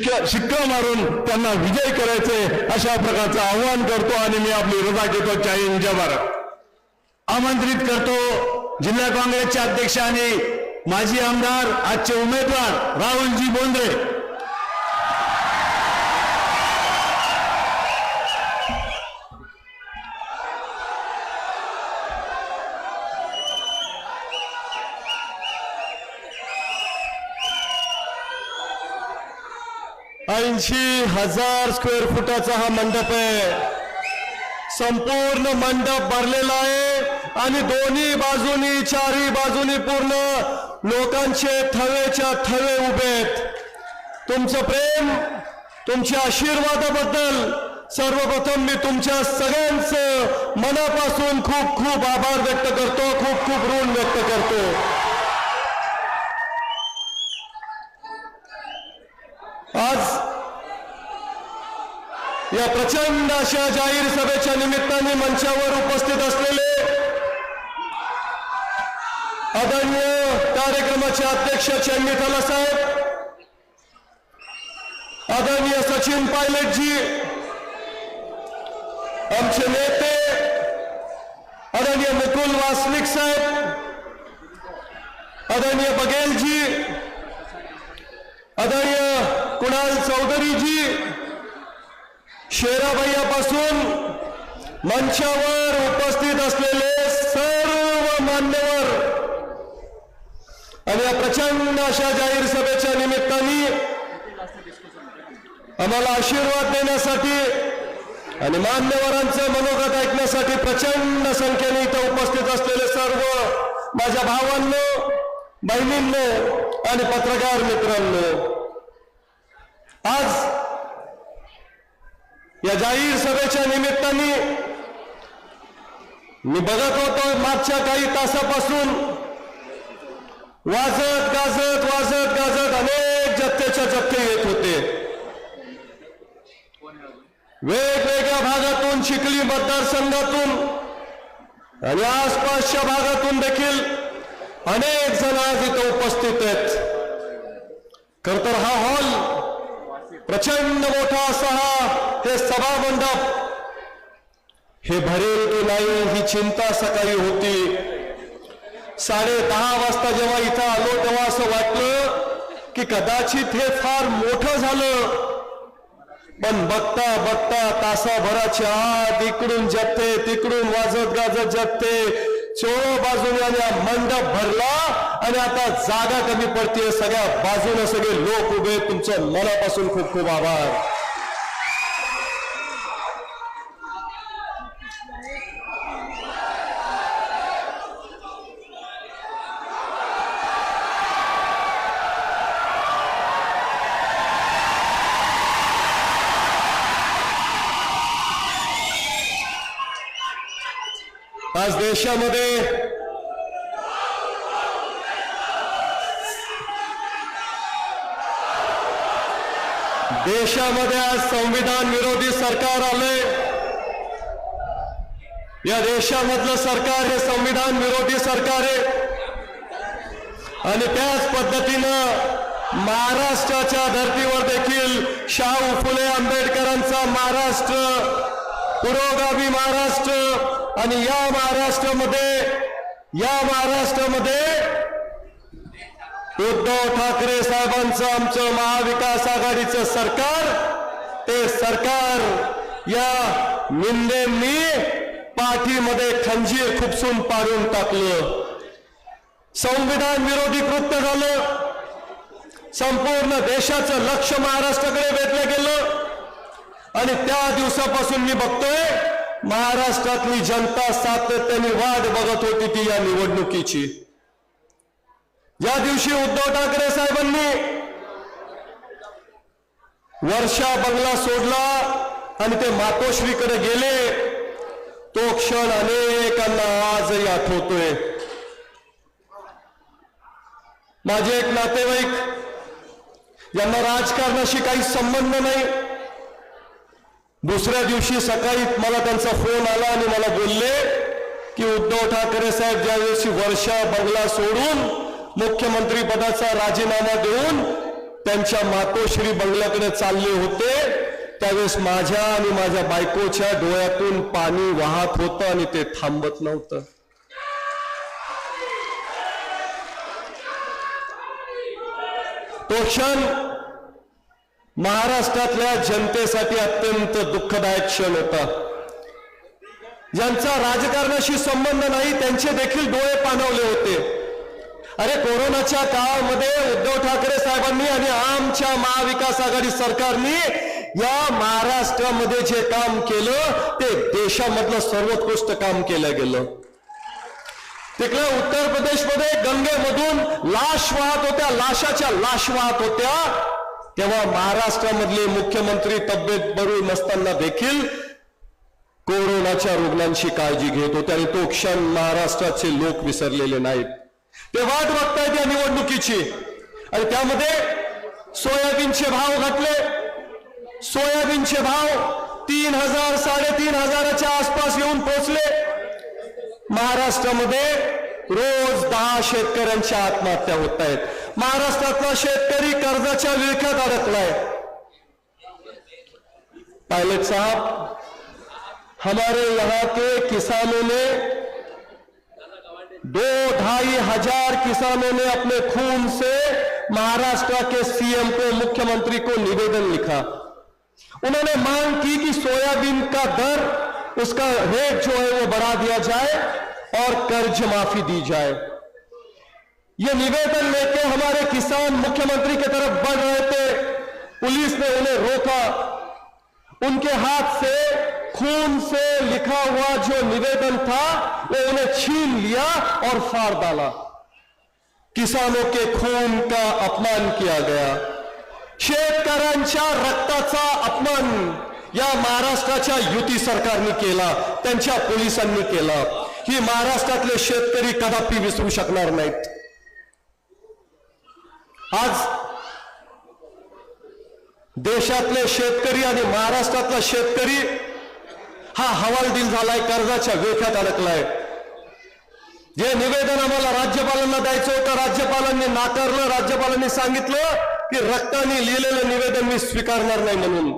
शिक्का- शिक्का मारून त्यांना विजय करायचे अशा प्रकारचं आव्हान करतो आणि मी आपली रजा घेतो. जय बार भारत. आमंत्रित करतो जिल्हा काँग्रेसचे अध्यक्ष आणि माजी आमदार आजचे उमेदवार राहुलजी बोंद्रे. ऐंशी हजार स्क्वेअर फुटाचा हा मंडप आहे. संपूर्ण मंडप भरलेला आहे आणि दोन्ही बाजूनी चारही बाजूनी पूर्ण लोकांचे थवेच्या थवे उभे आहेत. तुमचं प्रेम तुमच्या आशीर्वादाबद्दल सर्वप्रथम मी तुमच्या सगळ्यांचं मनापासून खूप खूप आभार व्यक्त करतो खूप खूप ऋण व्यक्त करतो. या प्रचंड अशा जाहीर सभेच्या निमित्ताने मंचावर उपस्थित असलेले आदरणीय कार्यक्रमाचे अध्यक्ष चंडी साहेब आदरणीय सचिन पायलटजी आमचे नेते आदरणीय मुकुल वासनिक साहेब आदरणीय बघेलजी आदरणीय कुणाल चौधरीजी शेराभैयापासून मंचावर उपस्थित असलेले सर्व मान्यवर आणि या प्रचंड अशा जाहीर सभेच्या निमित्ताने आम्हाला आशीर्वाद देण्यासाठी आणि मान्यवरांचं मनोगत ऐकण्यासाठी प्रचंड संख्येने इथं उपस्थित असलेले सर्व माझ्या भावांनो बहिणींनो आणि पत्रकार मित्रांनो आज या जाहीर सभेच्या निमित्ताने मी बघत होतो मागच्या काही तासापासून वाजत गाजत वाजत गाजत अनेक जत्तेच्या जत्ते येत होते. वेगवेगळ्या भागातून चिखली मतदारसंघातून आणि आसपासच्या भागातून देखील अनेक जण आज इथं उपस्थित आहेत. खर तर हा हॉल प्रचंड मोठा असा हा हे सभा मंडप हे भरेल की नाही ही चिंता सकाळी होती. साडे दहा वाजता जेव्हा इथं आलो तेव्हा असं वाटलं की कदाचित हे फार मोठं झालं. पण बघता बघता तासाभराच्या आत इकडून जगते तिकडून वाजत गाजत जगते. चोळ बाजूने मंडप भरला आणि आता जागा कमी पडते सगळ्या बाजूने सगळे लोक उभे तुमचं मनापासून खूप खूप आभार. देशामध्ये देशामध्ये आज संविधान विरोधी सरकार आले या देशामधलं सरकार हे संविधान विरोधी सरकार आहे. आणि त्याच पद्धतीनं महाराष्ट्राच्या धर्तीवर देखील शाहू फुले आंबेडकरांचा महाराष्ट्र पुरोगामी महाराष्ट्र आणि या महाराष्ट्रामध्ये या महाराष्ट्रामध्ये उद्धव ठाकरे साहेबांचं आमचं महाविकास आघाडीचं सरकार ते सरकार या निंदेंनी पाठीमध्ये खंजीर खुपसून पाडून टाकलं. संविधान विरोधी कृत्य झालं. संपूर्ण देशाचं लक्ष महाराष्ट्राकडे वेधलं गेलं. आणि त्या दिवसापासून मी बघतोय महाराष्ट्रातली जनता सातत्याने वाट बघत होती ती या निवडणुकीची. या दिवशी उद्धव ठाकरे साहेबांनी वर्षा बंगला सोडला आणि ते मातोश्रीकडे गेले. तो क्षण अनेकांना आजही आठवतोय. माझे एक नातेवाईक यांना राजकारणाशी काही संबंध नाही. दुसऱ्या दिवशी सकाळी मला त्यांचा फोन आला आणि मला बोलले की उद्धव ठाकरे साहेब ज्या दिवशी वर्षा बंगला सोडून मुख्यमंत्री पदाचा राजीनामा देऊन त्यांच्या मातोश्री बंगल्याकडे चालले होते त्यावेळेस माझ्या आणि माझ्या बायकोच्या डोळ्यातून पाणी वाहत होतं आणि ते थांबत नव्हतं. तो क्षण महाराष्ट्रातल्या जनतेसाठी अत्यंत दुःखदायक क्षण होता. ज्यांचा राजकारणाशी संबंध नाही त्यांचे देखील डोळे पाणवले होते. अरे कोरोनाच्या काळामध्ये उद्धव ठाकरे साहेबांनी आणि आमच्या महाविकास आघाडी सरकारने या महाराष्ट्रामध्ये जे काम केलं ते देशामधलं सर्वोत्कृष्ट काम केलं गेलं. तिकडे उत्तर प्रदेशमध्ये गंगेमधून लाश वाहत होत्या लाशाच्या लाश वाहत होत्या. तेव्हा महाराष्ट्रामधले मुख्यमंत्री तब्येत बरू नसताना देखील कोरोनाच्या रुग्णांची काळजी घेत होते आणि तो क्षण महाराष्ट्राचे लोक विसरलेले नाहीत. ते वाट बघतायत या निवडणुकीची. आणि त्यामध्ये सोयाबीनचे भाव घटले. सोयाबीनचे भाव तीन हजार साडेतीन हजाराच्या आसपास येऊन पोहोचले. महाराष्ट्रामध्ये रोज दहा शेतकऱ्यांच्या आत्महत्या होत आहेत. महाराष्ट्रातला शेतकरी कर्जाच्या विळख्यात अडकलाय. पायलट साहब, हमारे यहाँ के किसानों ने दो ढाई हज़ार किसानों ने अपने खून से महाराष्ट्र के सीएम को, मुख्यमंत्री को निवेदन लिखा। उन्होंने मांग की कि सोयाबीन का दर, उसका रेट जो है वो बढ़ा दिया जाए और कर्ज माफ़ी दी जाए। ये निवेदन लेके हमारे किसान मुख्यमंत्री की तरफ बढ़ रहे थे। पुलिस ने उन्हें रोका। उनके हाथ से खून से लिखा हुआ जो निवेदन था वो उन्हें छीन लिया और फाड़ डाला। किसानों के खून का अपमान किया गया। शेतकऱ्यांच्या रक्ताचा अपमान या महाराष्ट्राच्या युती सरकारने केला त्यांच्या पोलिसांनी केला। ही महाराष्ट्रातले शेतकरी कदापि विसरू शकणार नाहीत। आज देशातले शेतकरी आणि महाराष्ट्रातला शेतकरी हा हवालदिल झालाय कर्जाच्या वेख्यात अडकलाय. जे निवेदन आम्हाला राज्यपालांना द्यायचं होतं राज्यपालांनी नाकारलं राज्यपालांनी सांगितलं की रक्ताने लिहिलेलं निवेदन मी स्वीकारणार नाही म्हणून.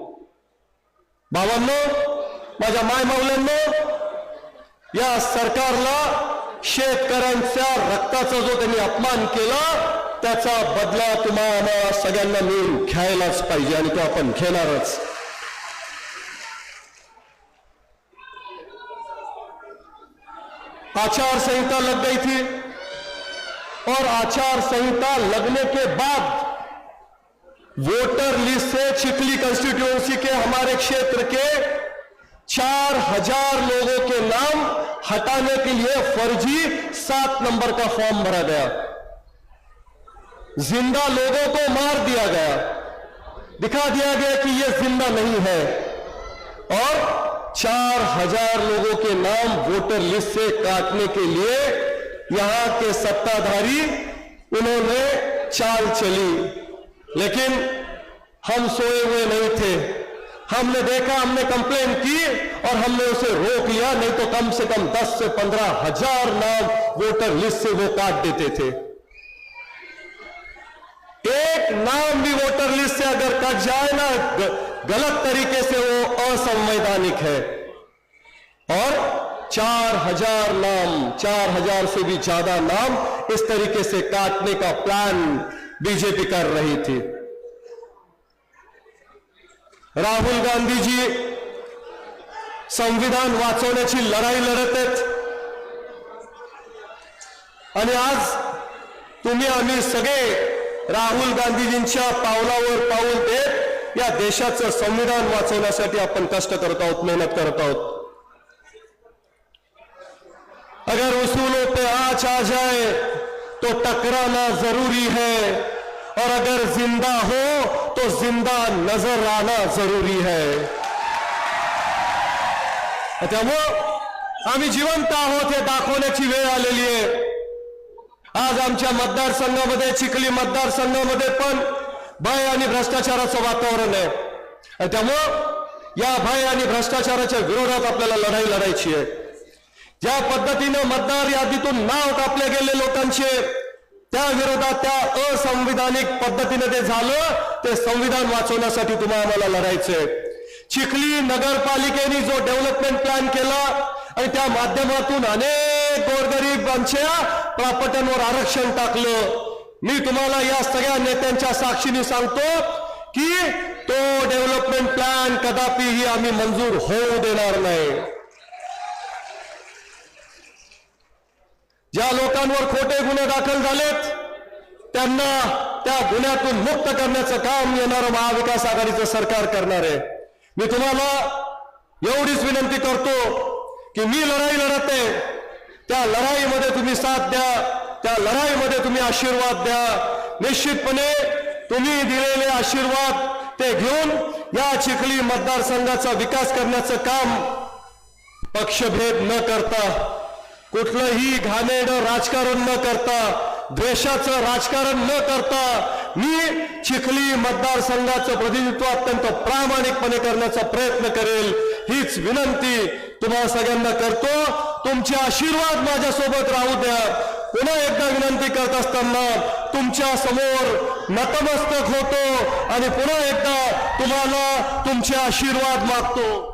भावांनो माझ्या मायमावल्यांनो या सरकारला शेतकऱ्यांच्या रक्ताचा जो त्यांनी अपमान केला त्याचा बदला तुम्हाला सगळ्यांना मिळून घ्यायलाच पाहिजे आणि तो आपण घेणारच. आचार संहिता लग गई थी और आचार संहिता लगने के बाद वोटर लिस्ट से चिखली कंस्टिट्यूंसी के हमारे क्षेत्र के चार हज़ार लोगों के नाम हटाने के लिए फर्जी सात नंबर का फॉर्म भरा गया। ज़िंदा लोगों को मार दिया गया। दिखा दिया गया कि यह ज़िंदा नहीं है। और चार हज़ार लोगों के नाम वोटर लिस्ट से काटने के लिए यहाँ के सत्ताधारी, उन्होंने चाल चली। लेकिन हम सोए हुए नहीं थे। हमने देखा, हमने कंप्लेन की और हमने उसे रोक लिया, नहीं तो कम से कम 10 से 15 हज़ार नाम वोटर लिस्ट से वो काट देते थे। एक नाम भी वोटर लिस्ट से अगर कट जाए ना गलत तरीके से वो असंवैधानिक है। और चार हज़ार नाम, चार हज़ार से भी ज़्यादा नाम इस तरीके से काटने का प्लान बीजेपी कर रही थी। राहुल गांधी जी संविधान लढाई लढत आहेत आणि आज तुम्ही आम्ही सगळे राहुल गांधीजींच्या पावलावर पाऊल देत या देशाचं संविधान वाचवण्यासाठी आपण कष्ट करत आहोत मेहनत करत आहोत. अगर उसूलों पे आँच आ जाए तो टकराना जरूरी है। और अगर जिंदा हो तो जिंदा नजर आना जरूरी है। त्यामुळं आम्ही जिवंत आहोत हे दाखवण्याची वेळ आलेली आहे. आज आमच्या मतदारसंघामध्ये चिखली मतदारसंघामध्ये पण भय आणि भ्रष्टाचाराचं वातावरण आहे. आणि त्यामुळं या भय आणि भ्रष्टाचाराच्या विरोधात आपल्याला लढाई लढायची आहे. ज्या पद्धतीनं मतदार यादीतून नाव कापले गेले लोकांचे त्या विरोधात त्या असंविधानिक पद्धतीने ते झालं ते संविधान वाचवण्यासाठी तुम्हाला आम्हाला लढायचंय. चिखली नगरपालिकेने जो डेव्हलपमेंट प्लॅन केला आणि त्या माध्यमातून अनेक गोरगरीबांच्या प्रापट्यांवर आरक्षण टाकलं. मी तुम्हाला या सगळ्या नेत्यांच्या साक्षीने सांगतो की तो डेव्हलपमेंट प्लॅन कदापिही आम्ही मंजूर होऊ देणार नाही. ज्या लोकांवर खोटे गुन्हे दाखल झालेत त्यांना त्या गुन्ह्यातून मुक्त करण्याचं काम येणारं महाविकास आघाडीचं सरकार करणार आहे. मी तुम्हाला एवढीच विनंती करतो की मी लढाई लढते त्या लढाईमध्ये तुम्ही साथ द्या त्या लढाईमध्ये तुम्ही आशीर्वाद द्या. निश्चितपणे तुम्ही दिलेले आशीर्वाद ते घेऊन या चिखली मतदारसंघाचा विकास करण्याचं काम पक्षभेद न करता कुठलंही घाणेड राजकारण न करता द्वेषाचं राजकारण न करता मी चिखली मतदारसंघाचं प्रतिनिधित्व अत्यंत प्रामाणिकपणे करण्याचा प्रयत्न करेल. हीच विनंती तुम्हाला सगळ्यांना करतो. तुमचे आशीर्वाद माझ्यासोबत राहू द्या. पुन्हा एकदा विनंती करत असताना तुमच्यासमोर नतमस्तक होतो आणि पुन्हा एकदा तुम्हाला तुमचे आशीर्वाद मागतो.